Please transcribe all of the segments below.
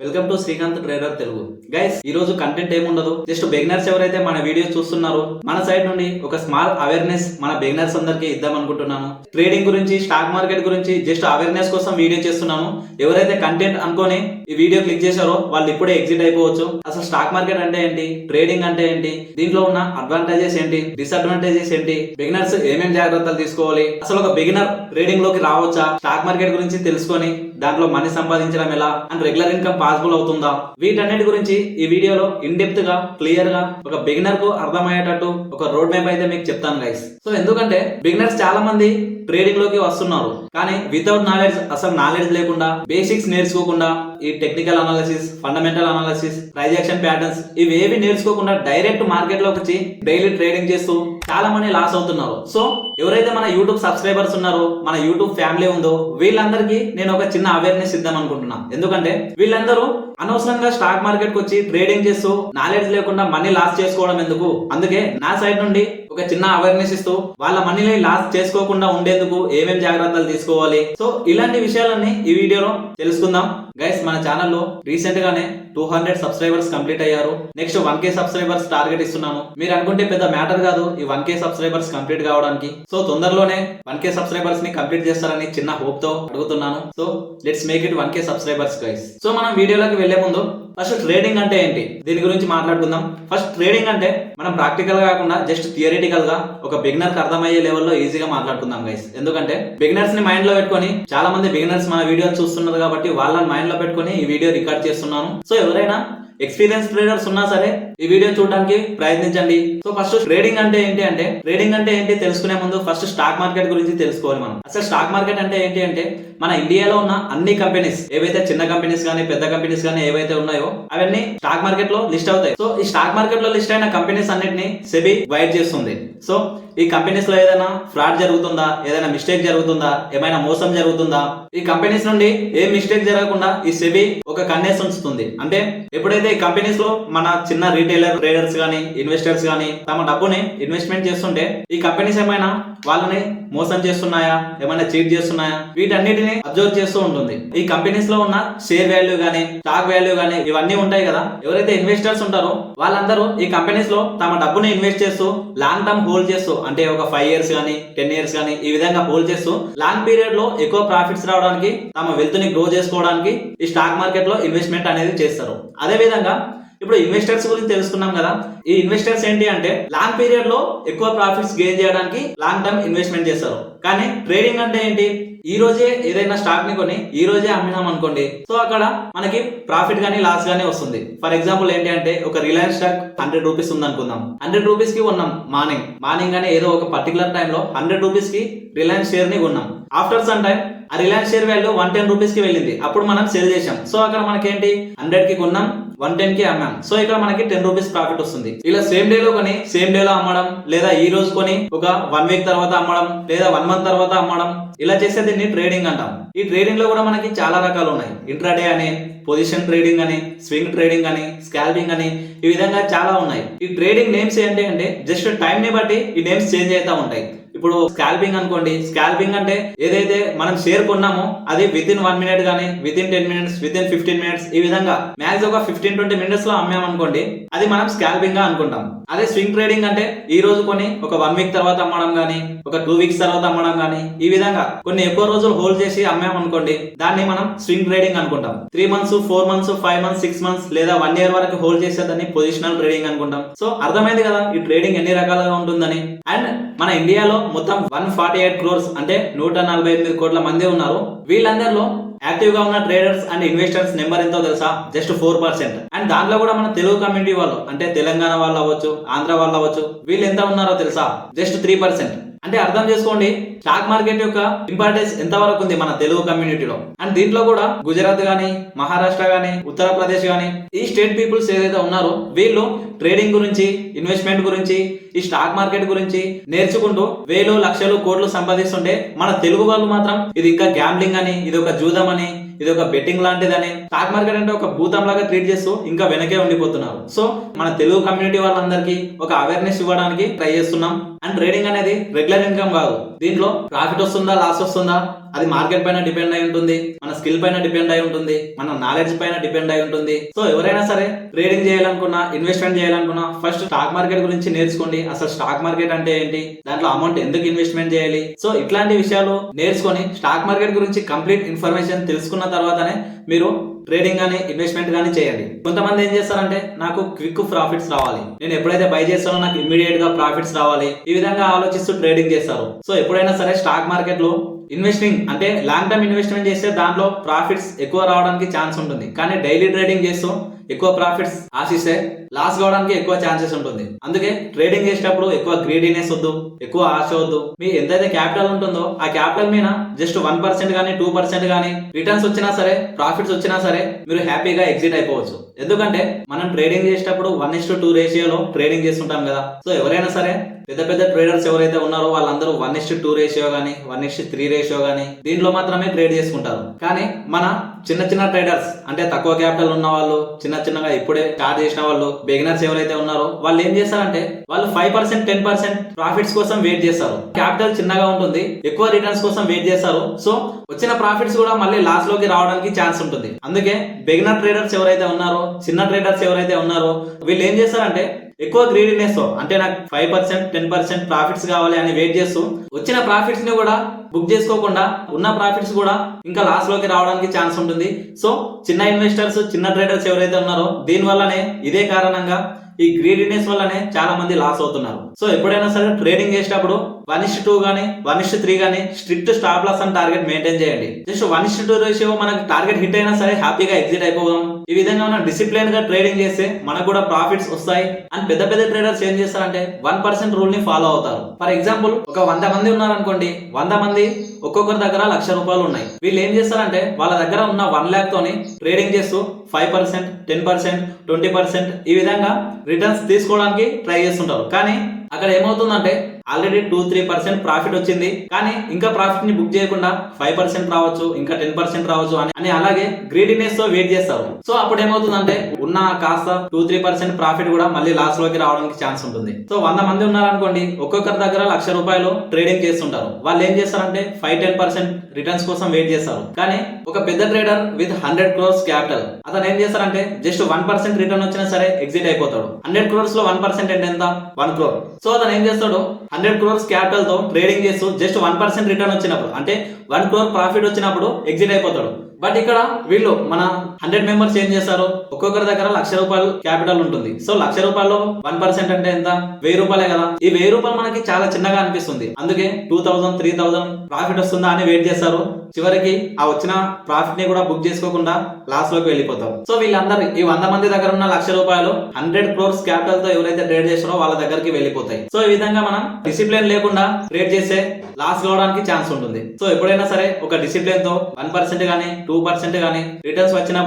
Welcome to Srikanth trader Telugu guys ఈ రోజు content ఏముండదు? జస్ట్ బిగినర్స్ ఎవరైతే మన వీడియో చూస్తున్నారో మన సైడ్ నుండి ఒక స్మాల్ అవేర్నెస్ మన బిగినర్స్ అందరికి ఇద్దాం అనుకుంటున్నాను. ట్రేడింగ్ గురించి స్టాక్ మార్కెట్ గురించి జస్ట్ అవేర్నెస్ కోసం వీడియో చేస్తున్నాము. ఎవరైతే కంటెంట్ అనుకొని ఈ వీడియో క్లిక్ చేశారో వాళ్ళు ఇప్పుడే ఎగ్జిట్ అయిపోవచ్చు. అసలు స్టాక్ మార్కెట్ అంటే ఏంటి? ట్రేడింగ్ అంటే ఏంటి? దీంట్లో ఉన్న అడ్వాంటేజెస్ ఏంటి? డిసడ్వాంటేజెస్ ఏంటి? బిగినర్స్ ఏమేమి జాగ్రత్తలు తీసుకోవాలి? అసలు ఒక బిగినర్ ట్రేడింగ్లోకి రావచ్చా? స్టాక్ మార్కెట్ గురించి తెలుసుకొని దాంట్లో మనీ సంపాదించడం ఎలా? అండ్ రెగ్యులర్ ఇన్కమ్ పాసిబుల్ అవుతుందా? వీటన్నిటి గురించి ఈ వీడియోలో ఇన్ డెప్త్గా క్లియర్గా ఒక బిగినర్కు అర్థమయ్యేటట్టు ఒక రోడ్ మ్యాప్ అయితే మీకు చెప్తాను గైస్ సో ఎందుకంటే బిగినర్స్ చాలా మంది ట్రేడింగ్లోకి వస్తున్నారు. కానీ వితౌట్ నాలెడ్జ్ అసలు నాలెడ్జ్ లేకుండా బేసిక్స్ నేర్చుకోకుండా ఈ టెక్నికల్ అనాలిసిస్ ఫండమెంటల్ అనాలిసిస్ ట్రైజాక్షన్ ప్యాటర్న్స్ ఇవేవి నేర్చుకోకుండా డైరెక్ట్ మార్కెట్లోకి వచ్చి డైలీ ట్రేడింగ్ చేస్తూ చాలా మంది లాస్ అవుతున్నారు. సో ఎవరైతే మన యూట్యూబ్ సబ్స్క్రైబర్స్ ఉన్నారో మన యూట్యూబ్ ఫ్యామిలీ ఉందో వీళ్ళందరికీ నేను ఒక చిన్న అవేర్నెస్ ఇద్దాం అనుకుంటున్నా ఎందుకంటే వీళ్ళందరూ అనవసరంగా స్టాక్ మార్కెట్కు వచ్చి ట్రేడింగ్ చేస్తూ నాలెడ్జ్ లేకుండా మనీ లాస్ చేసుకోవడం ఎందుకు? అందుకే నా సైడ్ నుండి ఒక చిన్న అవేర్నెస్ ఇస్తూ వాళ్ళ మనీని లాస్ చేసుకోకుండా ఉండేందుకు ఏమేం జాగ్రత్తలు తీసుకోవాలి? సో ఇలాంటి విషయాలన్నీ ఈ వీడియోలో తెలుసుకుందాం. గైస్ మన ఛానల్లో రీసెంట్ గానే టూ హండ్రెడ్ సబ్స్క్రైబర్స్ కంప్లీట్ అయ్యారు. Next one K subscribers target ఇస్తున్నాను మీరు అనుకుంటే పెద్ద మ్యాటర్ కాదు ఈ వన్ కే సబ్స్క్రైబర్స్ కంప్లీట్ కావడానికి. సో తొందరలోనే వన్ కే సబ్స్క్రైబర్స్ని కంప్లీట్ చేస్తారని చిన్న హోప్తో అడుగుతున్నాను. So let's make it one K subscribers guys so మనం వీడియోలోకి వెళ్ళే ముందు ఫస్ట్ ట్రేడింగ్ అంటే ఏంటి? దీని గురించి మాట్లాడుకుందాం. ఫస్ట్ ట్రేడింగ్ అంటే మనం ప్రాక్టికల్ కాకుండా జస్ట్ థియరిటికల్గా ఒక బిగినర్కి అర్థమయ్యే లెవెల్లో ఈజీగా మాట్లాడుకుందాం గైస్ ఎందుకంటే బిగినర్స్ని మైండ్లో పెట్టుకొని చాలా మంది బిగినర్స్ మన వీడియో చూస్తున్నారు కాబట్టి వాళ్ళని మైండ్లో పెట్టుకొని ఈ వీడియో రికార్డ్ చేస్తున్నాను. సో ఎవరైనా ఎక్స్పీరియన్స్ ట్రేడర్స్ ఉన్నా సరే ఈ వీడియో చూడడానికి ప్రయత్నించండి. సో ఫస్ట్ ట్రేడింగ్ అంటే ఏంటి అంటే ట్రేడింగ్ అంటే ఏంటి తెలుసుకునే ముందు ఫస్ట్ స్టాక్ మార్కెట్ గురించి తెలుసుకోవాలి మనం. అసలు స్టాక్ మార్కెట్ అంటే ఏంటి అంటే మన ఇండియాలో ఉన్న అన్ని కంపెనీస్ ఏవైతే చిన్న కంపెనీస్ కానీ పెద్ద కంపెనీస్ కానీ ఏవైతే ఉన్నాయో అవన్నీ స్టాక్ మార్కెట్లో లిస్ట్ అవుతాయి. సో ఈ స్టాక్ మార్కెట్లో లిస్ట్ అయిన కంపెనీస్ అన్నిటిని సెబీ గైడ్ చేస్తుంది. సో ఈ కంపెనీస్లో ఏదైనా ఫ్రాడ్ జరుగుతుందా? ఏదైనా మిస్టేక్ జరుగుతుందా? ఏమైనా మోసం జరుగుతుందా? ఈ కంపెనీస్ నుండి ఏ మిస్టేక్ జరగకుండా ఈ సెబీ ఒక కన్నేసి ఉంచుతుంది. అంటే ఎప్పుడైతే ఈ కంపెనీస్లో మన చిన్న రీటైలర్ ట్రేడర్స్ గానీ ఇన్వెస్టర్స్ గానీ తమ డబ్బుని ఇన్వెస్ట్మెంట్ చేస్తుంటే ఈ కంపెనీస్ ఏమైనా వాళ్ళని మోసం చేస్తున్నాయా? ఏమైనా చీట్ చేస్తున్నాయా? వీటన్నిటిని అబ్జర్వ్ చేస్తూ ఉంటుంది. ఈ కంపెనీస్లో ఉన్న షేర్ వాల్యూ గానీ స్టాక్ వాల్యూ గానీ ఇవన్నీ ఉంటాయి కదా. ఎవరైతే ఇన్వెస్టర్స్ ఉంటారో వాళ్ళందరూ ఈ కంపెనీస్లో తమ డబ్బుని ఇన్వెస్ట్ చేస్తూ లాంగ్ టర్మ్ హోల్డ్ చేస్తూ అంటే ఒక ఫైవ్ ఇయర్స్ కానీ టెన్ ఇయర్స్ కానీ ఈ విధంగా హోల్డ్ చేస్తూ లాంగ్ పీరియడ్లో ఎక్కువ ప్రాఫిట్స్ రావడానికి తమ వెల్త్ని గ్రో చేసుకోవడానికి ఈ స్టాక్ మార్కెట్లో ఇన్వెస్ట్మెంట్ అనేది చేస్తారు. అదే విధంగా ఇప్పుడు ఇన్వెస్టర్స్ గురించి తెలుసుకున్నాం కదా. ఈ ఇన్వెస్టర్స్ ఏంటి అంటే లాంగ్ పీరియడ్లో ఎక్కువ ప్రాఫిట్స్ గెయిన్ చేయడానికి లాంగ్ టర్మ్ ఇన్వెస్ట్మెంట్ చేస్తారు. కానీ ట్రేడింగ్ అంటే ఏంటి? ఈ రోజే ఏదైనా స్టాక్ని కొని ఈ రోజే అమ్మినాం అనుకోండి. సో అక్కడ మనకి ప్రాఫిట్ గానీ లాస్ గానీ వస్తుంది. ఫర్ ఎగ్జాంపుల్ ఏంటి అంటే ఒక రిలయన్స్ స్టాక్ హండ్రెడ్ రూపీస్ ఉంది అనుకుందాం హండ్రెడ్ రూపీస్కి కొన్నాం మార్నింగ్. మార్నింగ్ గానీ ఏదో ఒక పర్టికులర్ టైంలో హండ్రెడ్ రూపీస్కి రిలయన్స్ షేర్ని కొన్నాం. ఆఫ్టర్ సమ్ టైం ఆ Reliance share value one ten రూపీస్కి వెళ్ళింది. అప్పుడు మనం సెల్ చేసాం సో అక్కడ మనకేంటి? హండ్రెడ్కి కొన్నాం. వన్ టెన్కి అమ్మాం. సో ఇక్కడ మనకి టెన్ రూపీస్ ప్రాఫిట్ వస్తుంది. ఇలా సేమ్ డే లో కొని సేమ్ డే లో అమ్మడం లేదా ఈ రోజు కొని ఒక వన్ వీక్ తర్వాత అమ్మడం లేదా వన్ మంత్ తర్వాత అమ్మడం ఇలా చేసే దీన్ని ట్రేడింగ్ అంటాం. ఈ ట్రేడింగ్లో కూడా మనకి చాలా రకాలు ఉన్నాయి. ఇంట్రాడే అని పొజిషన్ ట్రేడింగ్ అని స్వింగ్ ట్రేడింగ్ అని స్కాల్పింగ్ అని ఈ విధంగా చాలా ఉన్నాయి. ఈ ట్రేడింగ్ నేమ్స్ ఏంటి అంటే జస్ట్ టైం ని బట్టి ఈ నేమ్స్ చేంజ్ అవుతా ఉంటాయి. ఇప్పుడు స్కాల్పింగ్ అనుకోండి. స్కాల్పింగ్ అంటే ఏదైతే మనం షేర్ కొన్నామో అది విత్ ఇన్ వన్ మినిట్ గానీ within ten minutes within fifteen minutes ఈ విధంగా మ్యాక్స్ ఒక ఫిఫ్టీన్ ట్వంటీ మినిట్స్లో అమ్మామనుకోండి అది మనం స్కాల్పింగ్గా అనుకుంటాం. అదే స్వింగ్ ట్రేడింగ్ అంటే ఈ రోజు కొన్ని ఒక వన్ వీక్ తర్వాత అమ్మడం గానీ ఒక టూ వీక్స్ తర్వాత అమ్మడం గానీ ఈ విధంగా కొన్ని ఎక్కువ రోజులు హోల్డ్ చేసి అమ్మామనుకోండి దాన్ని మనం స్వింగ్ ట్రేడింగ్ అనుకుంటాం. Three months four months five months six months లేదా వన్ ఇయర్ వరకు హోల్డ్ చేసేదాన్ని పొజిషనల్ ట్రేడింగ్ అనుకుంటాం. సో అర్థమైంది కదా ఈ ట్రేడింగ్ ఎన్ని రకాలుగా ఉంటుందని? అండ్ మన ఇండియాలో మొత్తం వన్ ఫార్టీ ఎయిట్ క్రోర్స్ అంటే నూట నలభై ఎనిమిది కోట్ల మంది ఉన్నారు. వీళ్ళందరిలో యాక్టివ్గా ఉన్న ట్రేడర్స్ అండ్ ఇన్వెస్టర్స్ నెంబర్ ఎంతో తెలుసా? జస్ట్ ఫోర్ పర్సెంట్ అండ్ దాంట్లో కూడా మన తెలుగు కమ్యూనిటీ వాళ్ళు అంటే తెలంగాణ వాళ్ళు అవ్వచ్చు ఆంధ్ర వాళ్ళు అవ్వచ్చు వీళ్ళు ఎంత ఉన్నారో తెలుసా? జస్ట్ త్రీ పర్సెంట్ అంటే అర్థం చేసుకోండి. స్టాక్ మార్కెట్ యొక్క ఇంపార్టెన్స్ ఎంత వరకు ఉంది మన తెలుగు కమ్యూనిటీలో అండ్ దీంట్లో కూడా గుజరాత్ గానీ మహారాష్ట్ర గానీ ఉత్తరప్రదేశ్ గానీ ఈ స్టేట్ పీపుల్స్ ఏదైతే ఉన్నారో వీళ్ళు ట్రేడింగ్ గురించి ఇన్వెస్ట్మెంట్ గురించి ఈ స్టాక్ మార్కెట్ గురించి నేర్చుకుంటూ వేలు లక్షలు కోట్లు సంపాదిస్తుంటే మన తెలుగు వాళ్ళు మాత్రం ఇది ఇంకా గ్యాంబ్లింగ్ అని ఇది ఒక జూదం అని ఇది ఒక బెట్టింగ్ లాంటిదని. స్టాక్ మార్కెట్ అంటే ఒక భూతం లాగా ట్రీట్ చేస్తూ ఇంకా వెనకే ఉండిపోతున్నారు. సో మన తెలుగు కమ్యూనిటీ వాళ్ళందరికీ ఒక అవేర్నెస్ ఇవ్వడానికి ట్రై చేస్తున్నాం. అండ్ ట్రేడింగ్ అనేది రెగ్యులర్ ఇన్కమ్ కాదు. దీంట్లో ప్రాఫిట్ వస్తుందా లాస్ వస్తుందా అది మార్కెట్ పైన డిపెండ్ అయి ఉంటుంది మన స్కిల్ పైన డిపెండ్ అయి ఉంటుంది మన నాలెడ్జ్ పైన డిపెండ్ అయి ఉంటుంది. సో ఎవరైనా సరే ట్రేడింగ్ చేయాలనుకున్నా ఇన్వెస్ట్మెంట్ చేయాలనుకున్నా ఫస్ట్ స్టాక్ మార్కెట్ గురించి నేర్చుకోండి. అసలు స్టాక్ మార్కెట్ అంటే ఏంటి? దాంట్లో అమౌంట్ ఎందుకు ఇన్వెస్ట్మెంట్ చేయాలి? సో ఇట్లాంటి విషయాలు నేర్చుకొని స్టాక్ మార్కెట్ గురించి కంప్లీట్ ఇన్ఫర్మేషన్ తెలుసుకున్న తర్వాతనే మీరు ట్రేడింగ్ కానీ ఇన్వెస్ట్మెంట్ కానీ చేయండి. కొంతమంది ఏం చేస్తారంటే నాకు క్విక్ ప్రాఫిట్స్ రావాలి. నేను ఎప్పుడైతే బై చేస్తానో నాకు ఇమీడియట్గా ప్రాఫిట్స్ రావాలి. ఈ విధంగా ఆలోచిస్తూ ట్రేడింగ్ చేస్తారు. సో ఎప్పుడైనా సరే స్టాక్ మార్కెట్లో ఇన్వెస్టింగ్ అంటే లాంగ్ టర్మ్ ఇన్వెస్ట్మెంట్ చేస్తే దాంట్లో ప్రాఫిట్స్ ఎక్కువ రావడానికి ఛాన్స్ ఉంటుంది. కానీ డైలీ ట్రేడింగ్ చేస్తూ ఎక్కువ ప్రాఫిట్స్ ఆశిస్తే లాస్ కావడానికి ఎక్కువ ఛాన్సెస్ ఉంటుంది. అందుకే ట్రేడింగ్ చేసేటప్పుడు ఎక్కువ గ్రీడీనెస్ వద్దు ఎక్కువ ఆశ వద్దు. మీ ఎంతైతే క్యాపిటల్ ఉంటుందో ఆ క్యాపిటల్ మీద జస్ట్ వన్ పర్సెంట్ కానీ టూ పర్సెంట్ కానీ రిటర్న్స్ వచ్చినా సరే ప్రాఫిట్స్ వచ్చినా సరే మీరు హ్యాపీగా ఎగ్జిట్ అయిపోవచ్చు. ఎందుకంటే మనం ట్రేడింగ్ చేసేటప్పుడు వన్ ఇస్ టూ రేషియోలో ట్రేడింగ్ చేస్తుంటాం కదా. సో ఎవరైనా సరే పెద్ద పెద్ద ట్రేడర్స్ ఎవరైతే ఉన్నారో వాళ్ళందరూ వన్ ఇస్ టూ రేషియో కానీ వన్ ఇస్ త్రీ రేషియో కానీ దీంట్లో మాత్రమే ట్రేడ్ చేసుకుంటారు. కానీ మన చిన్న చిన్న ట్రేడర్స్ అంటే తక్కువ క్యాపిటల్ ఉన్న వాళ్ళు చిన్న చిన్నగా ఇప్పుడే స్టార్ట్ చేసిన వాళ్ళు బిగినర్స్ ఎవరైతే ఉన్నారో వాళ్ళు ఏం చేస్తారంటే వాళ్ళు five percent ten percent profits కోసం వెయిట్ చేస్తారు. క్యాపిటల్ చిన్నగా ఉంటుంది ఎక్కువ రిటర్న్స్ కోసం వెయిట్ చేస్తారు. సో వచ్చిన ప్రాఫిట్స్ కూడా మళ్ళీ లాస్లోకి రావడానికి ఛాన్స్ ఉంటుంది. అందుకే బిగినర్ ట్రేడర్స్ ఎవరైతే ఉన్నారో చిన్న ట్రేడర్స్ ఎవరైతే ఉన్నారో వీళ్ళు ఏం చేస్తారంటే ఎక్కువ గ్రీడీనెస్ అంటే నాకు five percent ten percent profits కావాలి అని వెయిట్ చేస్తూ వచ్చిన ప్రాఫిట్స్ని కూడా బుక్ చేసుకోకుండా ఉన్న ప్రాఫిట్స్ కూడా ఇంకా లాస్లోకి రావడానికి ఛాన్స్ ఉంటుంది. సో చిన్న ఇన్వెస్టర్స్ చిన్న ట్రేడర్స్ ఎవరైతే ఉన్నారో దీని వల్లనే ఇదే కారణంగా ఈ గ్రీడీనెస్ వల్లనే చాలా మంది లాస్ అవుతున్నారు. సో ఎప్పుడైనా సరే ట్రేడింగ్ చేసేటప్పుడు వన్ ఇస్ టూ గానీ వన్ ఇస్ త్రీ గానీ స్ట్రిక్ట్ స్టాప్ లాస్ అని టార్గెట్ మెయింటైన్ చేయండి. Just one is two ratio మనకి టార్గెట్ హిట్ అయినా సరే హ్యాపీగా ఎగ్జిట్ అయిపోదాం. ఈ విధంగా మనం డిసిప్లైన్గా ట్రేడింగ్ చేస్తే మనకు కూడా ప్రాఫిట్స్ వస్తాయి. అండ్ పెద్ద పెద్ద ట్రేడర్స్ ఏం చేస్తారంటే వన్ పర్సెంట్ రూల్ని ఫాలో అవుతారు. ఫర్ ఎగ్జాంపుల్ ఒక వంద మంది ఉన్నారనుకోండి వంద మంది ఒక్కొక్కరి దగ్గర లక్ష రూపాయలు ఉన్నాయి. వీళ్ళు ఏం చేస్తారంటే వాళ్ళ దగ్గర ఉన్న వన్ ల్యాక్ తోని ట్రేడింగ్ చేస్తూ five percent ten percent twenty percent ఈ విధంగా రిటర్న్స్ తీసుకోవడానికి ట్రై చేస్తుంటారు. కానీ అక్కడ ఏమవుతుందంటే already two three percent profit వచ్చింది. కానీ ఇంకా ప్రాఫిట్ని బుక్ చేయకుండా ఫైవ్ పర్సెంట్ రావచ్చు ఇంకా టెన్ పర్సెంట్ రావచ్చు అని అని అలాగే గ్రీడినెస్తో వెయిట్ చేస్తారు. సో అప్పుడు ఏమవుతుందంటే ఉన్న కాస్త టూ త్రీ పర్సెంట్ ప్రాఫిట్ కూడా మళ్ళీ లాస్లోకి రావడానికి ఛాన్స్ ఉంటుంది. సో వంద మంది ఉన్నారనుకోండి ఒక్కొక్కరి దగ్గర లక్ష రూపాయలు ట్రేడింగ్ చేస్తుంటారు. వాళ్ళు ఏం చేస్తారంటే ఫైవ్ టెన్ పర్సెంట్ రిటర్న్స్ కోసం వెయిట్ చేస్తారు. కానీ ఒక పెద్ద trader with hundred crores capital అతను ఏం చేస్తారంటే జస్ట్ వన్ పర్సెంట్ రిటర్న్ వచ్చినా సరే ఎగ్జిట్ అయిపోతాడు. హండ్రెడ్ క్రోర్స్లో వన్ పర్సెంట్ అంటే ఎంత? వన్ క్రోర్ సో అతను ఏం చేస్తాడు? హండ్రెడ్ క్రోర్స్ క్యాపిటల్తో ట్రేడింగ్ చేస్తూ జస్ట్ వన్ పర్సెంట్ రిటర్న్ వచ్చినప్పుడు అంటే వన్ క్రోర్ ప్రాఫిట్ వచ్చినప్పుడు ఎగ్జిట్ అయిపోతాడు. బట్ ఇక్కడ వీళ్ళు మన హండ్రెడ్ మెంబర్స్ ఏం చేస్తారు ఒక్కొక్కరి దగ్గర లక్ష రూపాయలు క్యాపిటల్ ఉంటుంది. సో లక్ష రూపాయలు వన్ పర్సెంట్ అంటే ఎంత? వెయ్యి రూపాయలే కదా. ఈ వెయ్యి రూపాయలు మనకి చాలా చిన్నగా అనిపిస్తుంది. అందుకే two thousand three thousand profit వస్తుందా అని వెయిట్ చేస్తారు. చివరికి ఆ వచ్చిన ప్రాఫిట్ని కూడా బుక్ చేసుకోకుండా లాస్లోకి వెళ్ళిపోతారు సో వీళ్ళందరూ ఈ వంద మంది దగ్గర ఉన్న లక్ష రూపాయలు హండ్రెడ్ క్రోర్స్ క్యాపిటల్తో ఎవరైతే ట్రేడ్ చేస్తారో వాళ్ళ దగ్గరికి వెళ్ళిపోతాయి. సో ఈ విధంగా మనం డిసిప్లిన్ లేకుండా ట్రేడ్ చేస్తే లాస్ కావడానికి ఛాన్స్ ఉంటుంది. సో ఎప్పుడైనా సరే ఒక డిసిప్లిన్తో వన్ పర్సెంట్ గానీ టూ పర్సెంట్ గానీ రిటర్న్స్ వచ్చినప్పుడు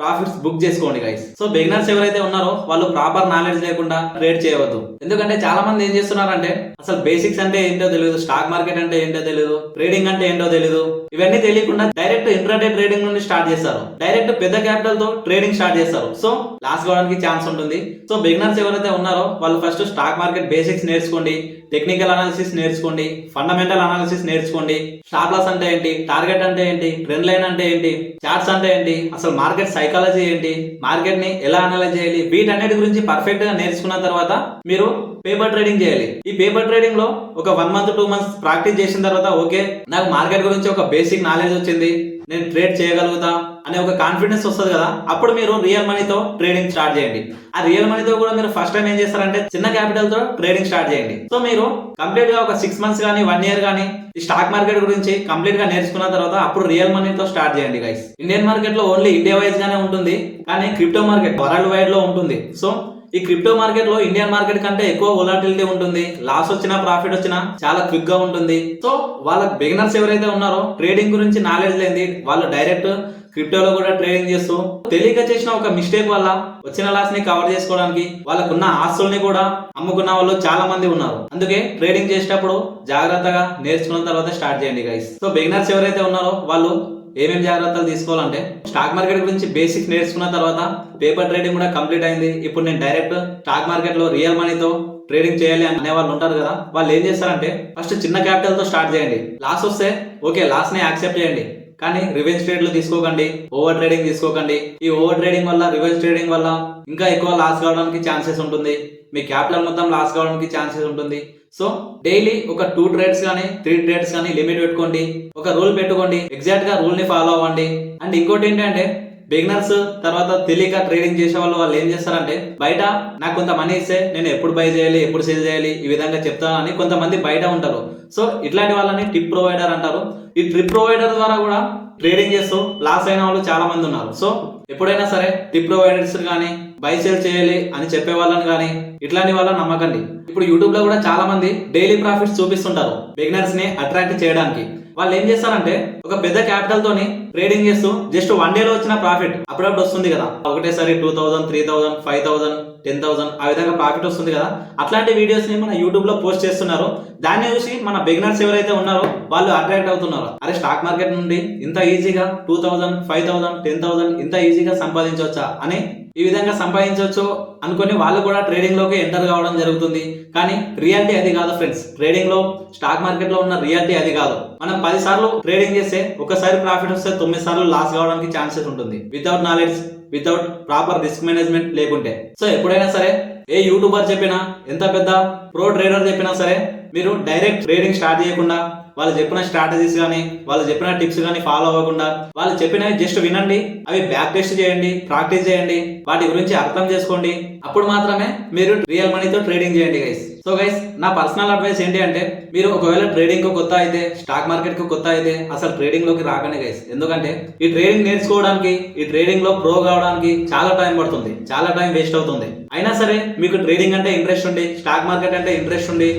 ప్రాఫిట్స్ బుక్ చేసుకోండి గైస్ సో బిగినర్స్ ఎవరైతే ఉన్నారో వాళ్ళు ప్రాపర్ నాలెడ్జ్ లేకుండా ట్రేడ్ చేయవద్దు. ఎందుకంటే చాలా మంది ఏం చేస్తున్నారంటే అసలు బేసిక్స్ అంటే ఏంటో తెలియదు స్టాక్ మార్కెట్ అంటే ఏంటో తెలియదు ట్రేడింగ్ అంటే ఏంటో తెలియదు ఇవన్నీ తెలియకుండా డైరెక్ట్ ఇంట్రాడే ట్రేడింగ్ నుండి స్టార్ట్ చేస్తారు. డైరెక్ట్ పెద్ద క్యాపిటల్తో ట్రేడింగ్ స్టార్ట్ చేస్తారు. సో లాస్ కావడానికి ఛాన్స్ ఉంటుంది. సో బిగినర్స్ ఎవరైతే ఉన్నారో వాళ్ళు ఫస్ట్ స్టాక్ మార్కెట్ బేసిక్స్ నేర్చుకోండి టెక్నికల్ అనాలిసిస్ నేర్చుకోండి ఫండమెంటల్ అనాలిసిస్ నేర్చుకోండి. స్టాప్ లాస్ అంటే ఏంటి? టార్గెట్ అంటే ఏంటి? ట్రెండ్ లైన్ అంటే ఏంటి? చార్ట్స్ అంటే ఏంటి? అసలు మార్కెట్ సైకాలజీ ఏంటి? మార్కెట్ని ఎలా అనలైజ్ చేయాలి? వీటన్నిటి గురించి పర్ఫెక్ట్గా నేర్చుకున్న తర్వాత మీరు పేపర్ ట్రేడింగ్ చేయాలి. ఈ పేపర్ ట్రేడింగ్లో ఒక one month two months practice చేసిన తర్వాత ఓకే నాకు మార్కెట్ గురించి ఒక బేసిక్ నాలెడ్జ్ వచ్చింది. నేను ట్రేడ్ చేయగలుగుతా అనే ఒక కాన్ఫిడెన్స్ వస్తుంది కదా అప్పుడు మీరు రియల్ మనీతో ట్రేడింగ్ స్టార్ట్ చేయండి. ఆ రియల్ మనీతో కూడా మీరు ఫస్ట్ టైం ఏం చేస్తారంటే చిన్న క్యాపిటల్తో ట్రేడింగ్ స్టార్ట్ చేయండి. సో మీరు కంప్లీట్గా ఒక సిక్స్ మంత్స్ కానీ వన్ ఇయర్ కానీ ఈ స్టాక్ మార్కెట్ గురించి కంప్లీట్గా నేర్చుకున్న తర్వాత అప్పుడు రియల్ మనీతో స్టార్ట్ చేయండి గైస్ ఇండియన్ మార్కెట్లో ఓన్లీ ఇండియా వైజ్ గానే ఉంటుంది కానీ క్రిప్టో మార్కెట్ వరల్డ్ వైడ్లో ఉంటుంది. సో ఈ క్రిప్టో మార్కెట్లో ఇండియన్ మార్కెట్ కంటే ఎక్కువ వొలాటిలిటీ ఉంటుంది. లాస్ వచ్చినా ప్రాఫిట్ వచ్చినా చాలా క్విక్గా ఉంటుంది. సో వాళ్ళ బిగినర్స్ ఎవరైతే ఉన్నారో ట్రేడింగ్ గురించి నాలెడ్జ్ లేని వాళ్ళు డైరెక్ట్ క్రిప్టోలో కూడా ట్రేడింగ్ చేస్తూ తెలియక చేసిన ఒక మిస్టేక్ వల్ల వచ్చిన లాస్ని కవర్ చేసుకోవడానికి వాళ్ళకున్న ఆస్తుల్ని కూడా అమ్ముకున్న వాళ్ళు చాలా మంది ఉన్నారు. అందుకే ట్రేడింగ్ చేసేటప్పుడు జాగ్రత్తగా నేర్చుకున్న తర్వాత స్టార్ట్ చేయండి గైస్ సో బిగినర్స్ ఎవరైతే ఉన్నారో వాళ్ళు ఏమేమి జాగ్రత్తలు తీసుకోవాలంటే స్టాక్ మార్కెట్ గురించి బేసిక్స్ నేర్చుకున్న తర్వాత పేపర్ ట్రేడింగ్ కూడా కంప్లీట్ అయింది. ఇప్పుడు నేను డైరెక్ట్ స్టాక్ మార్కెట్లో రియల్ మనీతో ట్రేడింగ్ చేయాలి అనే వాళ్ళు ఉంటారు కదా వాళ్ళు ఏం చేస్తారంటే ఫస్ట్ చిన్న క్యాపిటల్తో స్టార్ట్ చేయండి. లాస్ వస్తే ఓకే లాస్ని యాక్సెప్ట్ చేయండి. కానీ రివెంజ్ ట్రేడ్లు తీసుకోకండి ఓవర్ ట్రేడింగ్ తీసుకోకండి. ఈ ఓవర్ ట్రేడింగ్ వల్ల రివెంజ్ ట్రేడింగ్ వల్ల ఇంకా ఎక్కువ లాస్ కావడానికి ఛాన్సెస్ ఉంటుంది. మీ క్యాపిటల్ మొత్తం లాస్ కావడానికి ఛాన్సెస్ ఉంటుంది. సో డైలీ ఒక టూ ట్రేడ్స్ కానీ త్రీ ట్రేడ్స్ కానీ లిమిట్ పెట్టుకోండి. ఒక రూల్ పెట్టుకోండి. ఎగ్జాక్ట్గా రూల్ని ఫాలో అవ్వండి. అండ్ ఇంకోటి ఏంటంటే బిగినర్స్ తర్వాత తెలియక ట్రేడింగ్ చేసే వాళ్ళు వాళ్ళు ఏం చేస్తారంటే బయట నాకు కొంత మనీ ఇస్తే నేను ఎప్పుడు బై చేయాలి ఎప్పుడు సేల్ చేయాలి ఈ విధంగా చెప్తాను అని కొంతమంది బయట ఉంటారు. సో ఇట్లాంటి వాళ్ళని టిప్ ప్రొవైడర్ అంటారు. ఈ ట్రిప్ ప్రొవైడర్ ద్వారా కూడా ట్రేడింగ్ చేస్తూ లాస్ అయిన వాళ్ళు చాలా మంది ఉన్నారు. సో ఎప్పుడైనా సరే టిప్ ప్రొవైడర్స్ కానీ బై సేల్ చేయాలి అని చెప్పే వాళ్ళని కానీ ఇట్లాంటి వాళ్ళని నమ్మకండి ఇప్పుడు యూట్యూబ్లో కూడా చాలా మంది డైలీ ప్రాఫిట్స్ చూపిస్తుంటారు బిగినర్స్ని అట్రాక్ట్ చేయడానికి. వాళ్ళు ఏం చేస్తారంటే ఒక పెద్ద క్యాపిటల్ తోని ట్రేడింగ్ చేస్తూ జస్ట్ వన్ డేలో వచ్చిన ప్రాఫిట్ అప్పుడప్పుడు వస్తుంది కదా. ఒకటేసారి two thousand three thousand five thousand ten thousand ఆ విధంగా ప్రాఫిట్ వస్తుంది కదా. అట్లాంటి వీడియోస్ని మన యూట్యూబ్లో పోస్ట్ చేస్తున్నారు. దాన్ని చూసి మన బిగినర్స్ ఎవరైతే ఉన్నారో వాళ్ళు అట్రాక్ట్ అవుతున్నారు అరే స్టాక్ మార్కెట్ నుండి ఇంత ఈజీగా two thousand five thousand ten thousand ఇంత ఈజీగా సంపాదించవచ్చా అని ఈ విధంగా సంపాదించవచ్చు అనుకొని వాళ్ళు కూడా ట్రేడింగ్లోకి ఎంటర్ కావడం జరుగుతుంది. కానీ రియాలిటీ అది కాదు ఫ్రెండ్స్ ట్రేడింగ్లో స్టాక్ మార్కెట్లో ఉన్న రియాలిటీ అది కాదు. మనం పది సార్లు ట్రేడింగ్ చేస్తే ఒకసారి ప్రాఫిట్ వస్తే తొమ్మిది సార్లు లాస్ కావడానికి ఛాన్సెస్ ఉంటుంది. Without knowledge without proper risk management లేకుంటే. సో ఎప్పుడైనా సరే ఏ యూట్యూబర్ చెప్పినా ఎంత పెద్ద ప్రో ట్రేడర్ చెప్పినా సరే మీరు డైరెక్ట్ ట్రేడింగ్ స్టార్ట్ చేయకుండా వాళ్ళు చెప్పిన స్ట్రాటజీస్ కానీ వాళ్ళు చెప్పిన టిప్స్ కానీ ఫాలో అవ్వకుండా వాళ్ళు చెప్పినవి జస్ట్ వినండి అవి బ్యాక్ టెస్ట్ చేయండి ప్రాక్టీస్ చేయండి వాటి గురించి అర్థం చేసుకోండి అప్పుడు మాత్రమే మీరు రియల్ మనీతో ట్రేడింగ్ చేయండి గైస్ సో గైస్ నా పర్సనల్ అడ్వైస్ ఏంటి అంటే మీరు ఒకవేళ ట్రేడింగ్కి కొత్త అయితే స్టాక్ మార్కెట్కి కొత్త అయితే అసలు ట్రేడింగ్లోకి రాకండి గైస్ ఎందుకంటే ఈ ట్రేడింగ్ నేర్చుకోవడానికి ఈ ట్రేడింగ్లో ప్రో కావడానికి చాలా టైం పడుతుంది. చాలా టైం వేస్ట్ అవుతుంది. అయినా సరే మీకు ట్రేడింగ్ అంటే ఇంట్రెస్ట్ ఉండి స్టాక్ మార్కెట్ అంటే ఇంట్రెస్ట్ ఉండి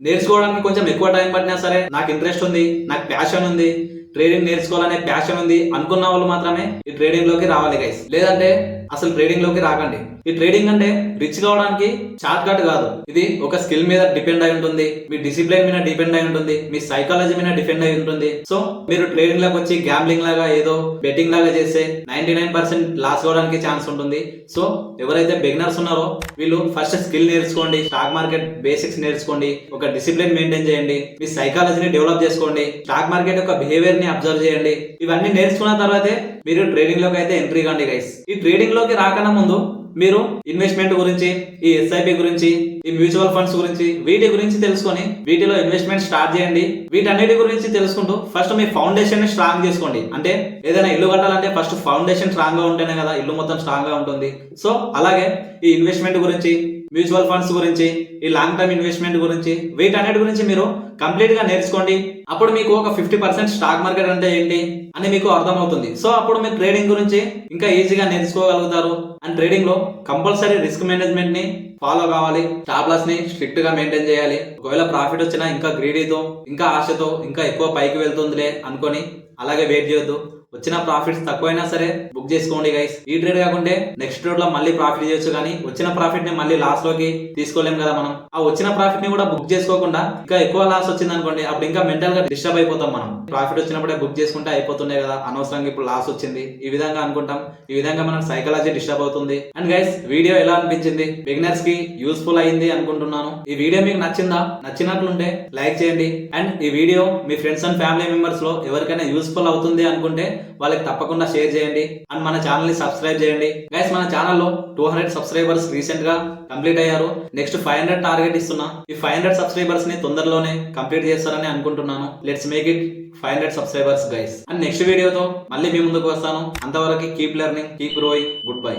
నేర్చుకోవడానికి కొంచెం ఎక్కువ టైం పట్టినా సరే నాకు ఇంట్రెస్ట్ ఉంది నాకు ప్యాషన్ ఉంది ట్రేడింగ్ నేర్చుకోవాలనే ప్యాషన్ ఉంది అనుకున్న వాళ్ళు మాత్రమే ఈ ట్రేడింగ్లోకి రావాలి గైస్ లేదంటే అసలు ట్రేడింగ్లోకి రాకండి. ఈ ట్రేడింగ్ అంటే రిచ్ కావడానికి షార్ట్ కట్ కాదు. ఇది ఒక స్కిల్ మీద డిపెండ్ అయి ఉంటుంది. మీ డిసిప్లిన్ మీద డిపెండ్ అయి ఉంటుంది. మీ సైకాలజీ మీద డిపెండ్ అయి ఉంటుంది. సో మీరు ట్రేడింగ్ లాగా వచ్చి గ్యాంబ్లింగ్ లాగా ఏదో బెట్టింగ్ లాగా చేస్తే నైన్టీ నైన్ పర్సెంట్ లాస్ అవడానికి ఛాన్స్ ఉంటుంది. సో ఎవరైతే బిగినర్స్ ఉన్నారో వీళ్ళు ఫస్ట్ స్కిల్ నేర్చుకోండి. స్టాక్ మార్కెట్ బేసిక్స్ నేర్చుకోండి. ఒక డిసిప్లిన్ మెయింటైన్ చేయండి. మీ సైకాలజీని డెవలప్ చేసుకోండి. స్టాక్ మార్కెట్ యొక్క బిహేవియర్ని అబ్జర్వ్ చేయండి. ఇవన్నీ నేర్చుకున్న తర్వాతే మీరు ట్రేడింగ్లోకి అయితే ఎంట్రీ కండి గైస్ ఈ ట్రేడింగ్ లోకి రాకన్నా ముందు మీరు ఇన్వెస్ట్మెంట్ గురించి ఈ ఎస్ఐపి గురించి ఈ మ్యూచువల్ ఫండ్స్ గురించి వీటి గురించి తెలుసుకొని వీటిలో ఇన్వెస్ట్మెంట్ స్టార్ట్ చేయండి. వీటన్నిటి గురించి తెలుసుకుంటూ ఫస్ట్ మీ ఫౌండేషన్ని స్ట్రాంగ్ చేసుకోండి. అంటే ఏదైనా ఇల్లు కట్టాలంటే ఫస్ట్ ఫౌండేషన్ స్ట్రాంగ్గా ఉంటేనే కదా ఇల్లు మొత్తం స్ట్రాంగ్గా ఉంటుంది. సో అలాగే ఈ ఇన్వెస్ట్మెంట్ గురించి మ్యూచువల్ ఫండ్స్ గురించి ఈ లాంగ్ టర్మ్ ఇన్వెస్ట్మెంట్ గురించి వీటన్నిటి గురించి మీరు కంప్లీట్గా నేర్చుకోండి. అప్పుడు మీకు ఒక ఫిఫ్టీ పర్సెంట్ స్టాక్ మార్కెట్ అంటే ఏంటి అని మీకు అర్థమవుతుంది. సో అప్పుడు మీరు ట్రేడింగ్ గురించి ఇంకా ఈజీగా నేర్చుకోగలుగుతారు. అండ్ ట్రేడింగ్లో కంపల్సరీ రిస్క్ మేనేజ్మెంట్ని ఫాలో కావాలి. స్టాప్ లాస్ని స్ట్రిక్ట్గా మెయింటైన్ చేయాలి. ఒకవేళ ప్రాఫిట్ వచ్చినా ఇంకా గ్రీడీతో ఇంకా ఆశతో ఇంకా ఎక్కువ పైకి వెళ్తుందిలే అనుకొని అలాగే వెయిట్ చేయొద్దు. వచ్చిన ప్రాఫిట్స్ తక్కువైనా సరే బుక్ చేసుకోండి గైస్ ఈ ట్రేడ్ కాకుంటే నెక్స్ట్ ట్రేడ్లో మళ్ళీ ప్రాఫిట్ చేయొచ్చు కానీ వచ్చిన ప్రాఫిట్ని మళ్ళీ లాస్లోకి తీసుకోలేం కదా మనం. ఆ వచ్చిన ప్రాఫిట్ని కూడా బుక్ చేసుకోకుండా ఇంకా ఎక్కువ లాస్ వచ్చింది అనుకోండి అప్పుడు ఇంకా మెంటల్గా డిస్టర్బ్ అయిపోతాం మనం. ప్రాఫిట్ వచ్చినప్పుడే బుక్ చేసుకుంటే అయిపోతుండే కదా. అనవసరంగా ఇప్పుడు లాస్ వచ్చింది. ఈ విధంగా అనుకుంటాం. ఈ విధంగా మనం సైకాలజీ డిస్టర్బ్ అవుతుంది. అండ్ గైస్ వీడియో ఎలా అనిపించింది? బిగినర్స్కి యూస్ఫుల్ అయింది అనుకుంటున్నాను. ఈ వీడియో మీకు నచ్చిందా? నచ్చినట్లుంటే లైక్ చేయండి. అండ్ ఈ వీడియో మీ ఫ్రెండ్స్ అండ్ ఫ్యామిలీ మెంబర్స్లో ఎవరికైనా యూస్ఫుల్ అవుతుంది అనుకుంటే వాళ్ళకి తప్పకుండా షేర్ చేయండి. అండ్ మన ఛానల్ని సబ్స్క్రైబ్ చేయండి. గైస్ మన ఛానల్లో టూ హండ్రెడ్ సబ్స్క్రైబర్స్ రీసెంట్గా కంప్లీట్ అయ్యారు. నెక్స్ట్ ఫైవ్ హండ్రెడ్ టార్గెట్ ఇస్తున్నా. ఈ ఫైవ్ హండ్రెడ్ సబ్స్క్రైబర్స్ని తొందరలోనే కంప్లీట్ చేస్తారని అనుకుంటున్నాను. Let's make it five hundred subscribers guys and next వీడియోతో మళ్ళీ మీ ముందుకు వస్తాను. అంతవరకు keep learning keep growing goodbye